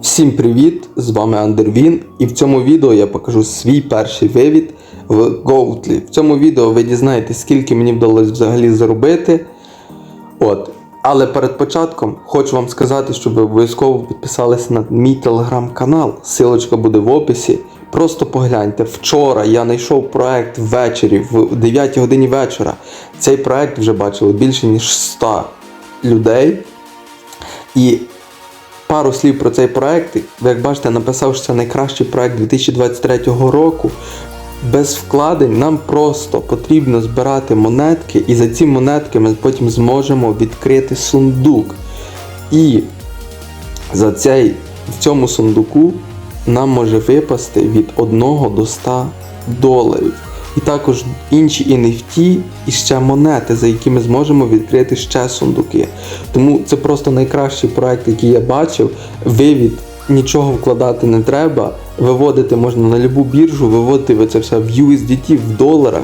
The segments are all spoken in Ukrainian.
Всім привіт! З вами Андервін, і в цьому відео я покажу свій перший вивід в Goatly. В цьому відео ви дізнаєтесь, скільки мені вдалося взагалі заробити. От. Але перед початком хочу вам сказати, щоб ви обов'язково підписалися на мій телеграм-канал. Силочка буде в описі. Просто погляньте. Вчора я знайшов проект ввечері, в 9 годині вечора. Цей проект вже бачили більше ніж 100 людей. І пару слів про цей проект. Як бачите, написав, що це найкращий проект 2023 року. Без вкладень нам просто потрібно збирати монетки, і за ці монетки ми потім зможемо відкрити сундук. І за цей, в цьому сундуку нам може випасти від 1 до 100 доларів. І також інші NFT і ще монети, за які ми зможемо відкрити ще сундуки. Тому це просто найкращий проект, який я бачив. Вивід нічого вкладати не треба. Виводити можна на любу біржу, виводити ви це все в USDT, в доларах.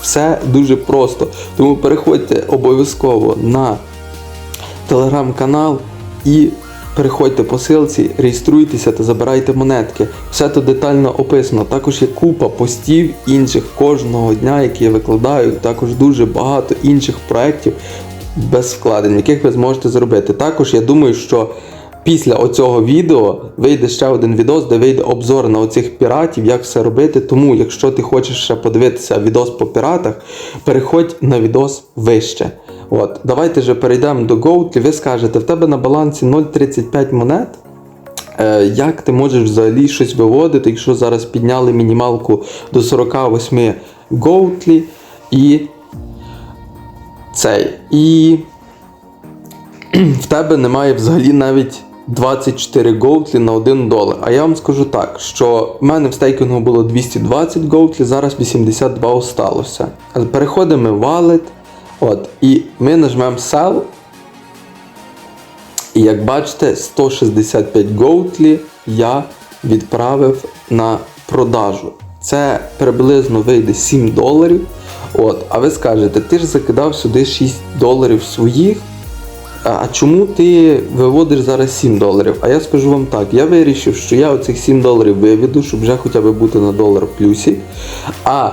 Все дуже просто. Тому переходьте обов'язково на телеграм-канал і переходьте по силці, реєструйтеся та забирайте монетки. Все тут детально описано. Також є купа постів інших кожного дня, які я викладаю. Також дуже багато інших проєктів без вкладень, яких ви зможете зробити. Також я думаю, що після оцього відео вийде ще один відос, де вийде обзор на оцих піратів, як все робити. Тому, якщо ти хочеш ще подивитися відос по піратах, переходь на відос вище. От, давайте же перейдемо до Goat. Ви скажете, в тебе на балансі 0,35 монет. Е, як ти можеш взагалі щось виводити, якщо зараз підняли мінімалку до 48 Гоутлі і цей. І в тебе немає взагалі навіть 24 гоутлі на 1 долар. А я вам скажу так, що в мене в стейкінгу було 220 гоутлі, зараз 82 осталося. Переходимо в Wallet. От, і ми нажмемо Sell. І як бачите, 165 гоутлі я відправив на продажу. Це приблизно вийде 7 доларів. От, а ви скажете, ти ж закидав сюди 6 доларів своїх. А чому ти виводиш зараз 7 доларів? А я скажу вам так, я вирішив, що я оцих 7 доларів виведу, щоб вже хоча б бути на долар в плюсі. А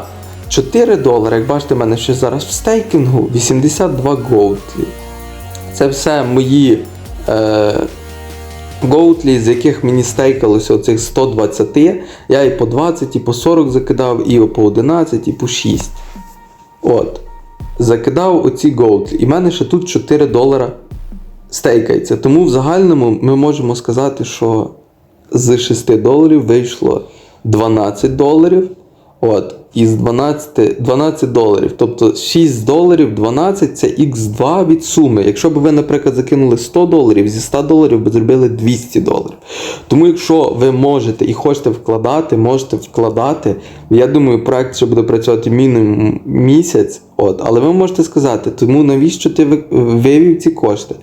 4 долари, як бачите, в мене ще зараз в стейкінгу 82 гоутлі. Це все мої е, гоутлі, з яких мені стейкалося оцих 120. Я і по 20, і по 40 закидав, і по 11, і по 6. От. Закидав оці гоутлі. І в мене ще тут 4 долара стейкається. Тому в загальному ми можемо сказати, що з 6 доларів вийшло 12 доларів. От, із 12 12 доларів. Тобто 6 доларів 12 це Х2 від суми. Якщо б ви, наприклад, закинули 100 доларів, зі 100 доларів би зробили 200 доларів. Тому, якщо ви можете і хочете вкладати, можете вкладати. Я думаю, проект ще буде працювати мінімум місяць. От, але ви можете сказати, тому навіщо ти вивів ці кошти?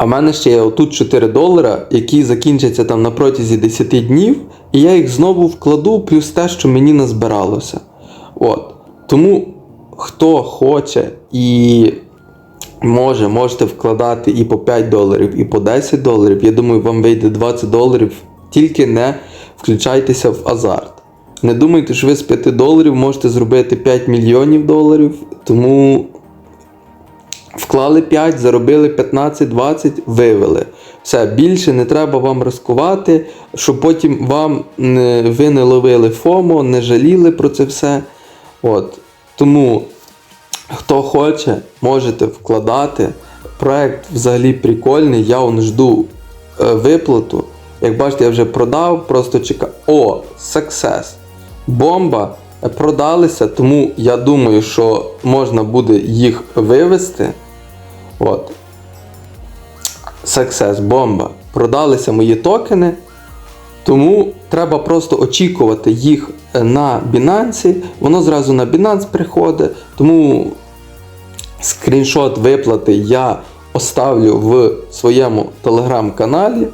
А в мене ще є отут 4 долара, які закінчаться там на протязі 10 днів, і я їх знову вкладу, плюс те, що мені назбиралося. От. Тому хто хоче і може, можете вкладати і по 5 доларів, і по 10 доларів. Я думаю, вам вийде 20 доларів, тільки не включайтеся в азарт. Не думайте, що ви з 5 доларів можете зробити 5 мільйонів доларів, тому. Вклали 5, заробили 15-20, вивели. Все, більше не треба вам ризикувати, щоб потім вам не, ви не ловили ФОМО, не жаліли про це все. От. Тому, хто хоче, можете вкладати. Проект взагалі прикольний, я он жду е, виплату. Як бачите, я вже продав, просто чекаю. О, success! Бомба! Продалися, тому я думаю, що можна буде їх вивести. От. Success, бомба. Продалися мої токени. Тому треба просто очікувати їх на Binance. Воно зразу на Binance приходить. Тому скріншот виплати я оставлю в своєму телеграм-каналі.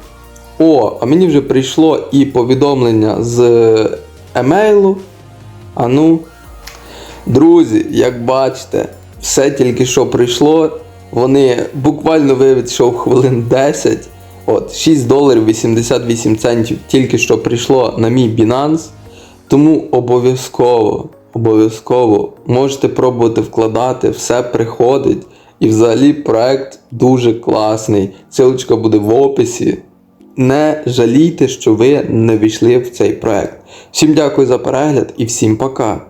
О, а мені вже прийшло і повідомлення з емейлу. А ну, друзі, як бачите, все тільки що прийшло. Вони буквально вивідшов хвилин 10. От, 6 доларів 88 центів тільки що прийшло на мій Binance. Тому обов'язково, обов'язково можете пробувати вкладати, все приходить. І взагалі проект дуже класний. Силочка буде в описі. Не жалійте, що ви не війшли в цей проект. Всім дякую за перегляд і всім пока.